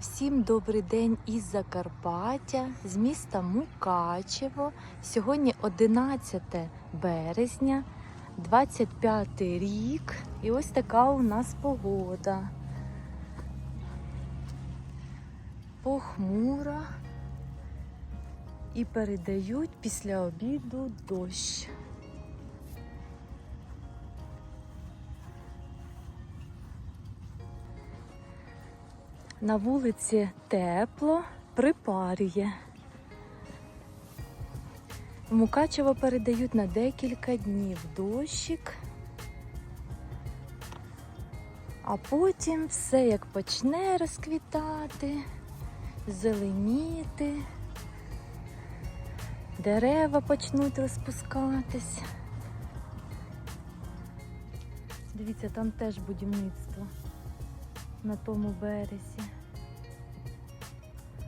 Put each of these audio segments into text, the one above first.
Всім добрий день із Закарпаття, з міста Мукачево. Сьогодні 11 березня, 25 рік, і ось така у нас погода. Похмура і передають після обіду дощ. На вулиці тепло, припарює. В Мукачево передають на декілька днів дощик. А потім все як почне розквітати, зеленіти, дерева почнуть розпускатись. Дивіться, там теж будівництво на тому березі.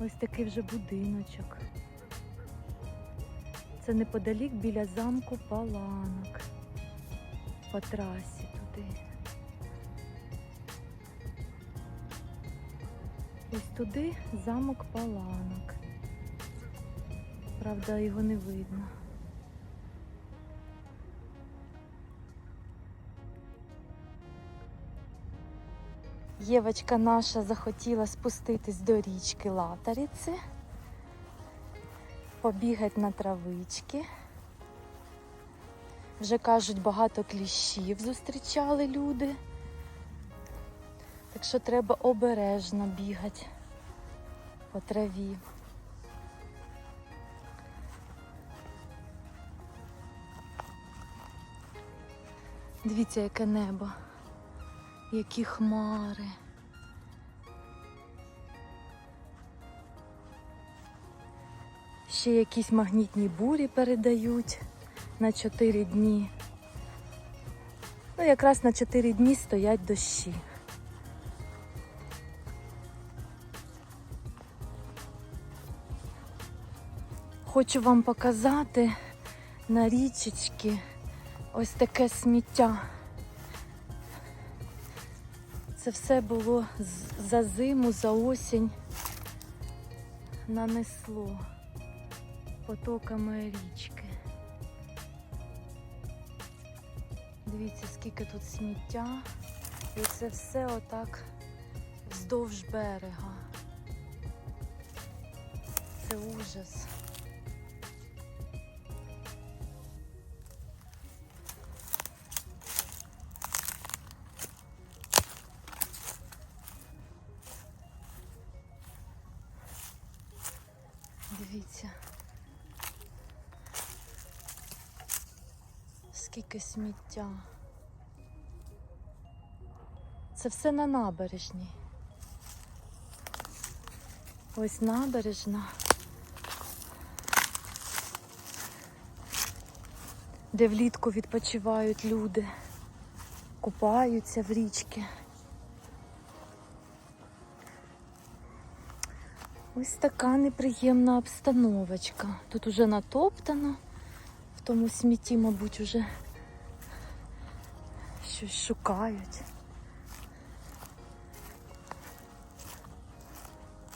Ось такий вже будиночок. Це неподалік біля замку Паланок. По трасі туди. Ось туди замок Паланок. Правда, його не видно. Євочка наша захотіла спуститись до річки Латаріці, побігати на травички. Вже кажуть, багато кліщів зустрічали люди. Так що треба обережно бігати по траві. Дивіться, яке небо, які хмари. Ще якісь магнітні бурі передають на 4 дні. Ну, якраз на 4 дні стоять дощі. Хочу вам показати на річечки ось таке сміття. Це все було за зиму, за осінь нанесло потоками річки. Дивіться, скільки тут сміття. І це все отак вздовж берега. Це ужас. Сміття. Це все на набережній. Ось набережна. Де влітку відпочивають люди, купаються в річки. Ось така неприємна обстановочка. Тут уже натоптано, в тому смітті, мабуть, уже щось шукають.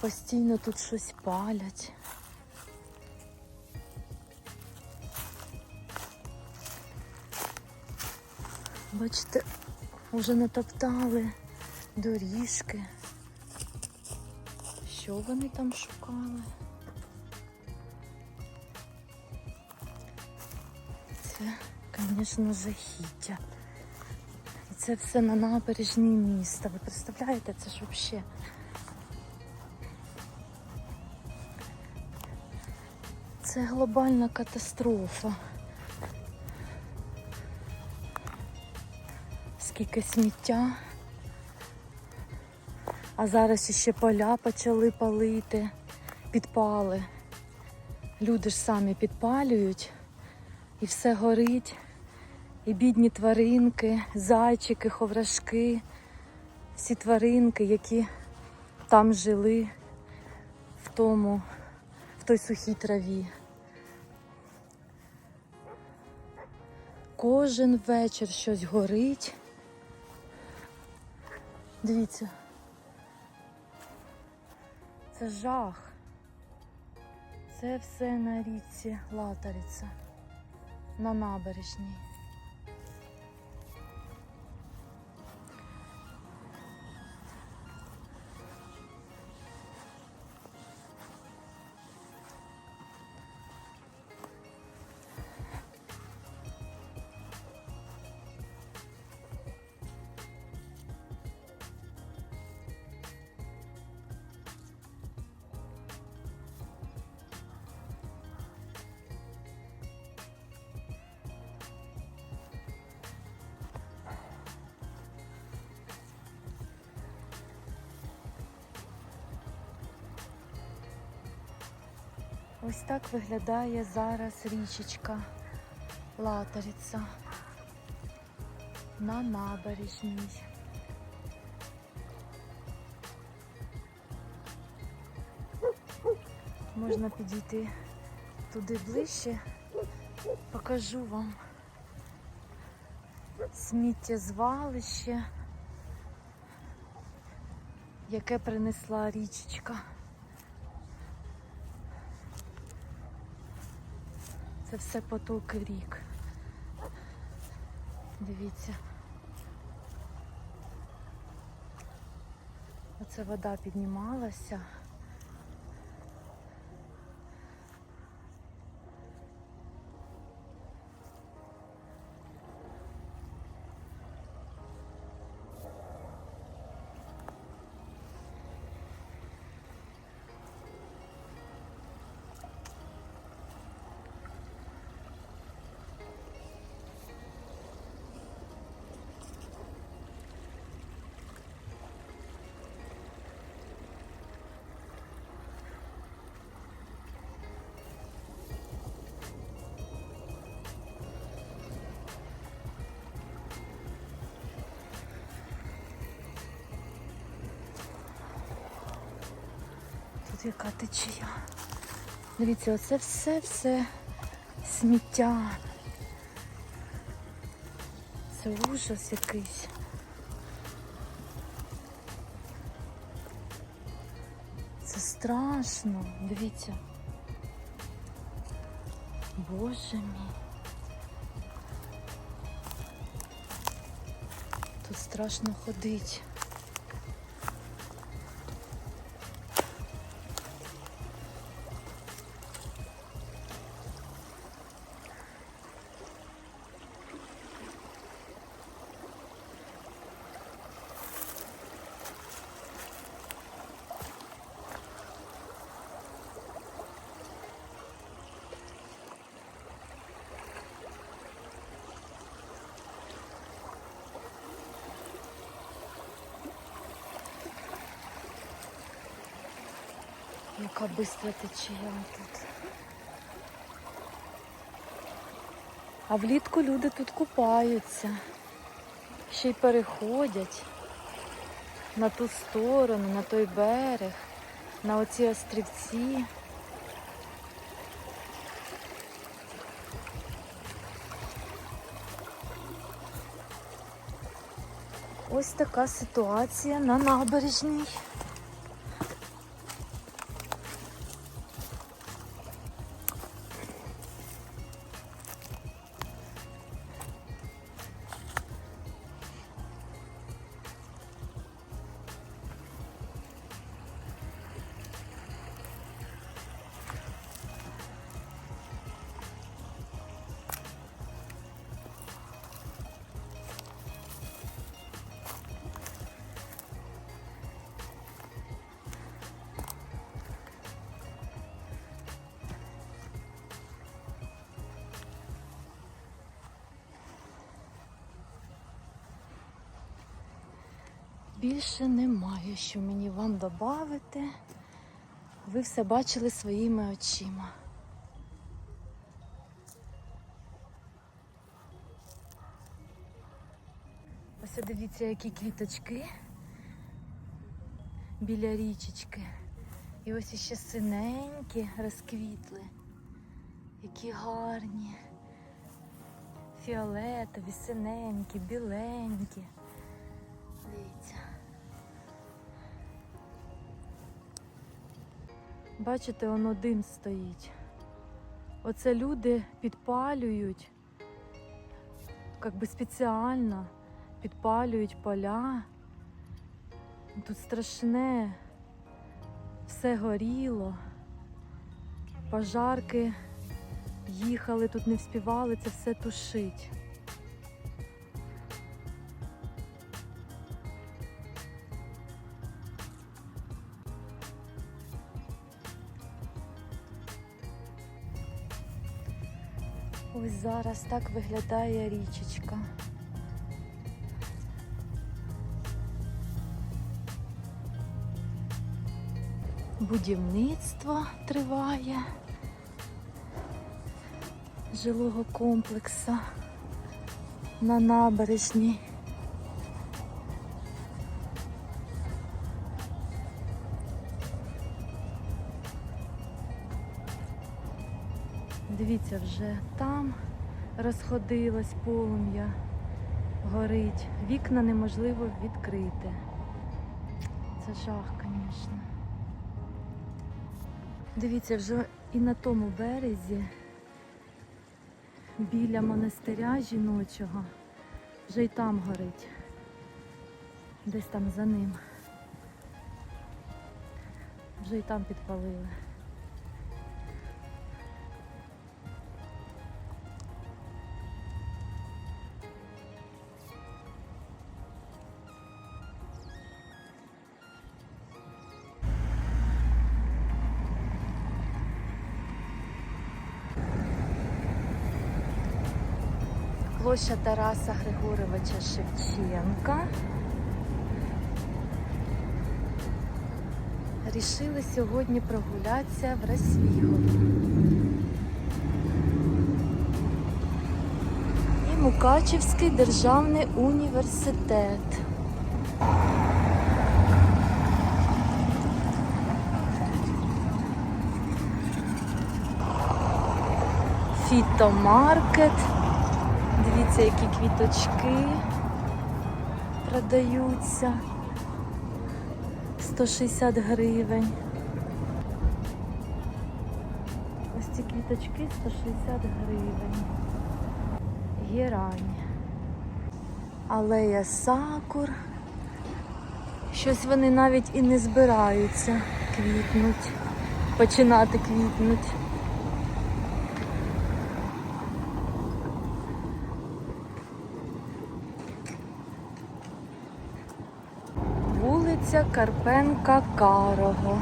Постійно тут щось палять. Бачите, вже натоптали доріжки. Що вони там шукали? Це, звісно, жахіття. Це все на набережній міста. Ви представляєте, це ж взагалі. Це глобальна катастрофа. Скільки сміття. А зараз іще поля почали палити, підпали. Люди ж самі підпалюють і все горить. І бідні тваринки, зайчики, ховрашки, всі тваринки, які там жили в тому, в той сухій траві. Кожен вечір щось горить. Дивіться. Це жах. Це все на річці Латариця, на набережній. Ось так виглядає зараз річечка Латариця на набережній. Можна підійти туди ближче, покажу вам сміттєзвалище, яке принесла річечка. Все потоки в рік. Дивіться. Оце вода піднімалася. Тут яка течія. Дивіться, оце все-все сміття. Це ужас якийсь. Це страшно. Дивіться. Боже мій. Тут страшно ходить. Яка бистра течія тут. А влітку люди тут купаються, ще й переходять на ту сторону, на той берег, на оці острівці. Ось така ситуація на набережній. Більше немає, що мені вам додати. Ви все бачили своїми очима. Ось дивіться, які квіточки біля річечки. І ось іще синенькі розквітли. Які гарні. Фіолетові, синенькі, біленькі. Бачите, он один стоїть. Оце люди підпалюють, як би спеціально підпалюють поля. Тут страшне, все горіло. Пожарки їхали, тут не вспівали це все тушить. Зараз так виглядає річечка. Будівництво триває жилого комплексу на набережній. Вже там розходилось полум'я, горить. Вікна неможливо відкрити. Це жах, звісно. Дивіться, вже і на тому березі, біля монастиря жіночого, вже й там горить. Десь там за ним. Вже й там підпалили. Площа Тараса Григоровича Шевченка. Рішили сьогодні прогулятися в Росвігові. І Мукачівський державний університет. Фітомаркет. Дивіться, які квіточки продаються. 160 гривень. Ось ці квіточки 160 гривень. Герань. Алея сакур. Щось вони навіть і не збираються квітнуть, починати квітнуть. Вулиця Карпенка Карого.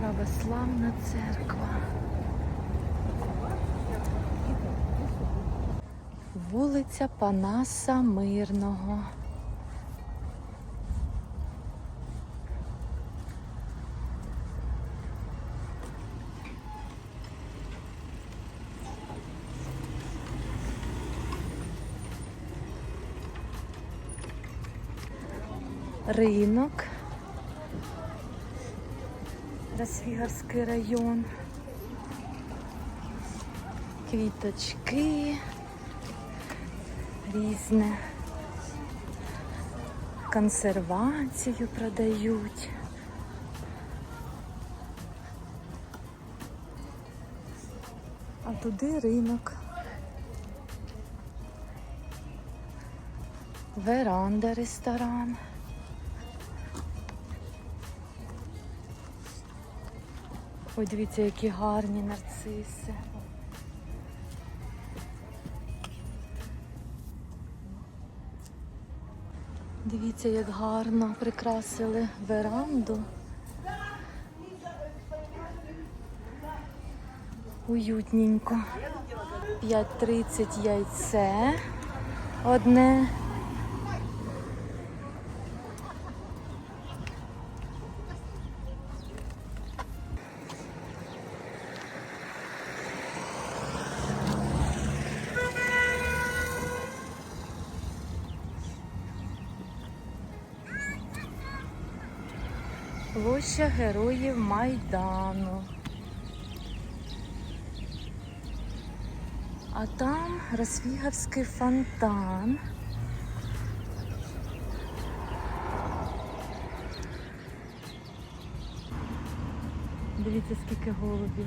Православна церква. Вулиця Панаса Мирного. Ринок. Росвігарський район. Квіточки різне. Консервацію продають. А туди ринок. Веранда, ресторан. Ой, дивіться, які гарні нарциси. Дивіться, як гарно прикрасили веранду. Уютненько. 5.30 яйце одне. Площа Героїв Майдану. А там Росвігавський фонтан. Дивіться, скільки голубів.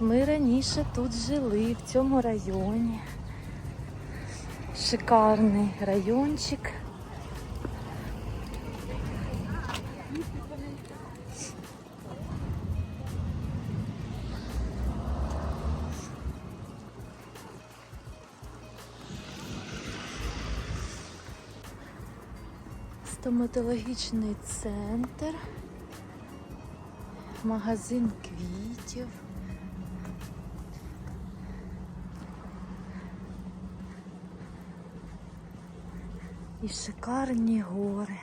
Ми раніше тут жили, в цьому районі. Шикарний райончик. Стоматологічний центр, магазин квітів. І шикарні гори.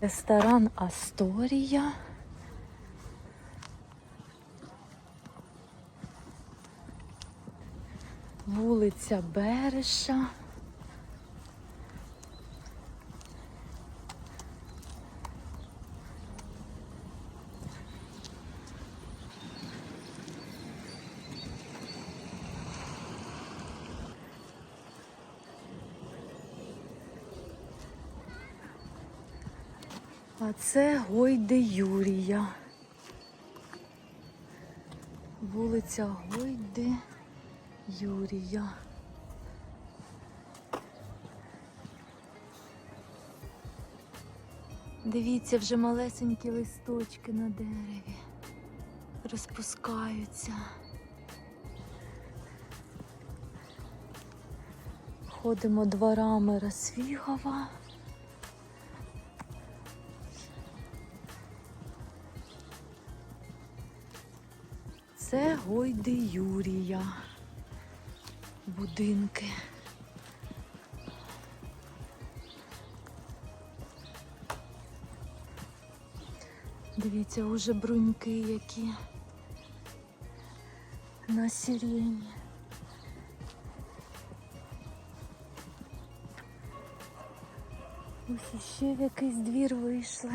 Ресторан Асторія. Вулиця Береша. Це Гойде Юрія. Вулиця Гойде Юрія. Дивіться, вже малесенькі листочки на дереві розпускаються. Ходимо дворами Росвігова. Гойди Юрія. Будинки. Дивіться, уже бруньки які на сирені. Ось іще в якийсь двір вийшли.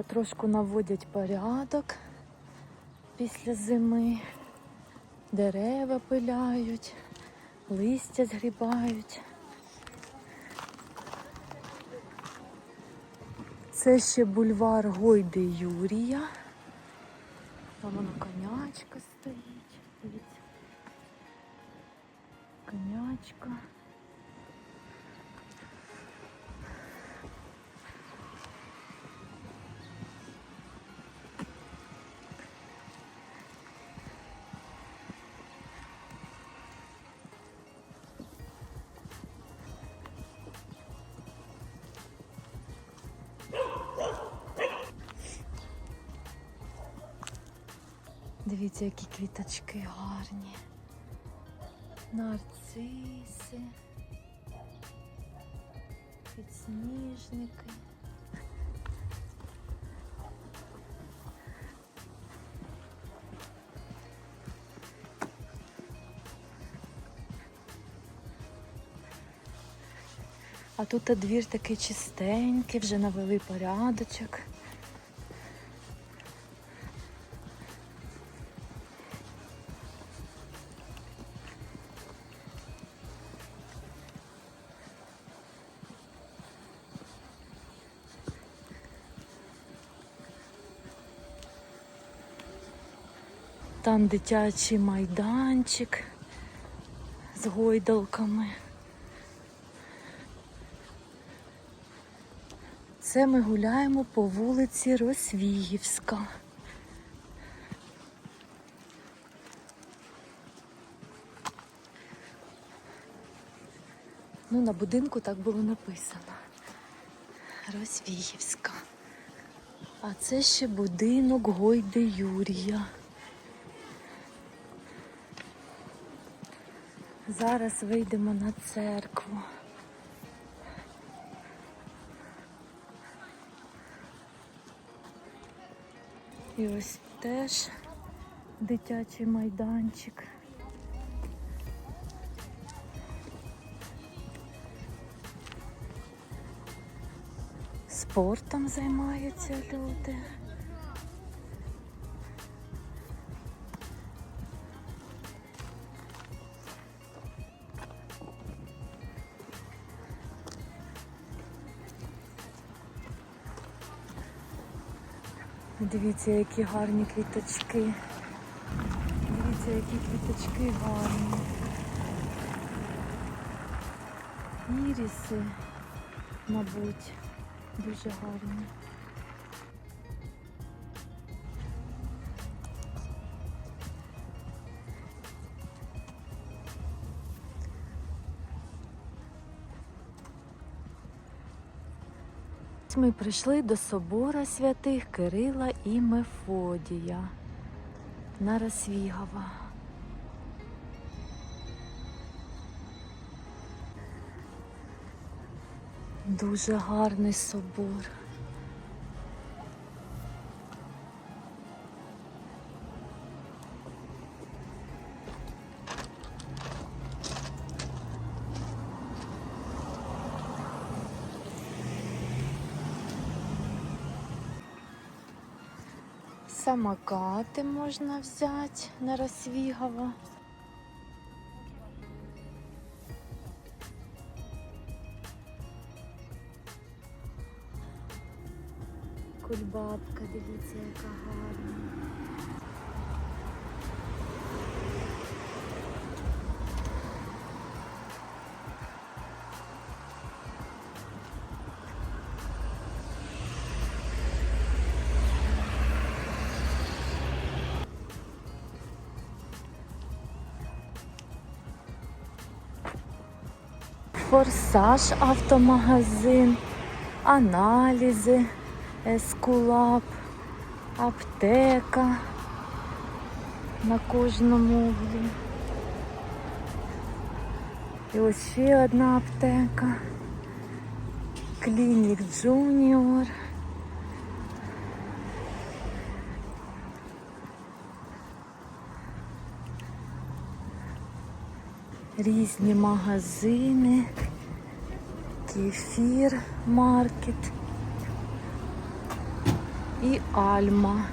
Потрошку наводять порядок після зими. Дерева пиляють, листя згрібають. Це ще бульвар Гойди Юрія. Там вона конячка стоїть. Дивіться. Конячка. Дивіться, які квіточки гарні. Нарциси, підсніжники. А тут двір такий чистенький, вже навели порядочок. Там дитячий майданчик з гойдалками. Це ми гуляємо по вулиці Росвіївська. Ну, на будинку так було написано. Розвіївська. А це ще будинок Гойде Юрія. Зараз вийдемо на церкву. І ось теж дитячий майданчик. Спортом займаються люди. Дивіться, які гарні квіточки. Дивіться, які квіточки гарні. Іріси, мабуть, дуже гарні. Ми прийшли до собора святих Кирила і Мефодія на Росвігова. Дуже гарний собор. Самокати можна взяти на Росвігово. Кульбабка, дивіться, яка гарна. Форсаж автомагазин, аналізи, ескулап, аптека на кожному углі. І ось ще одна аптека. Клінік Джуніор. Різні магазини, кефір маркет і Альма.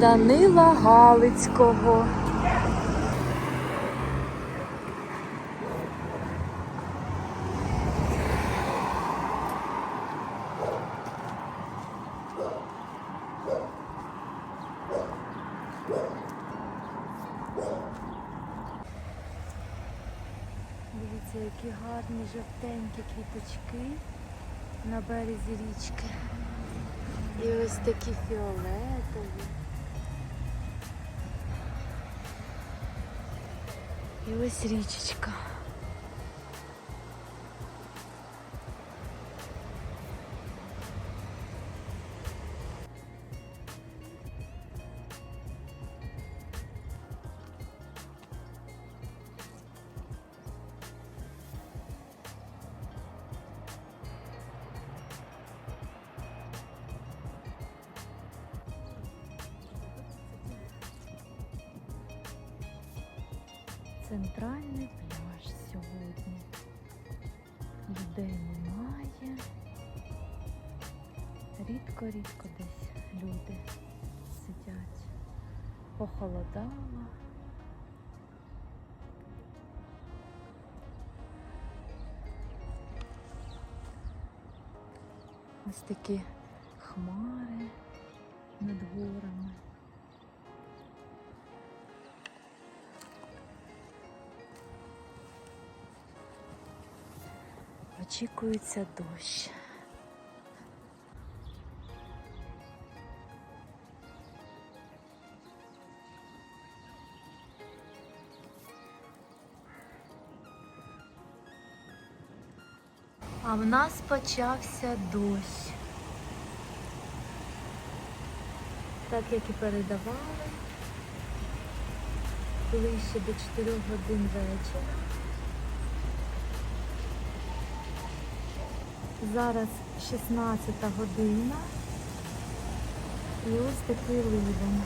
Данила Галицького. Дивіться, які гарні жовтенькі квіточки на березі річки. І ось такі фіолетові. І ось річечка. Центральний пляж сьогодні. Людей немає. Рідко-рідко десь люди сидять. Похолодало. Ось такі хмари над горами. Очікується дощ. А в нас почався дощ. Так як і передавали, ближче до 4 годин вечора. Зараз 16 година і ось такий ливень.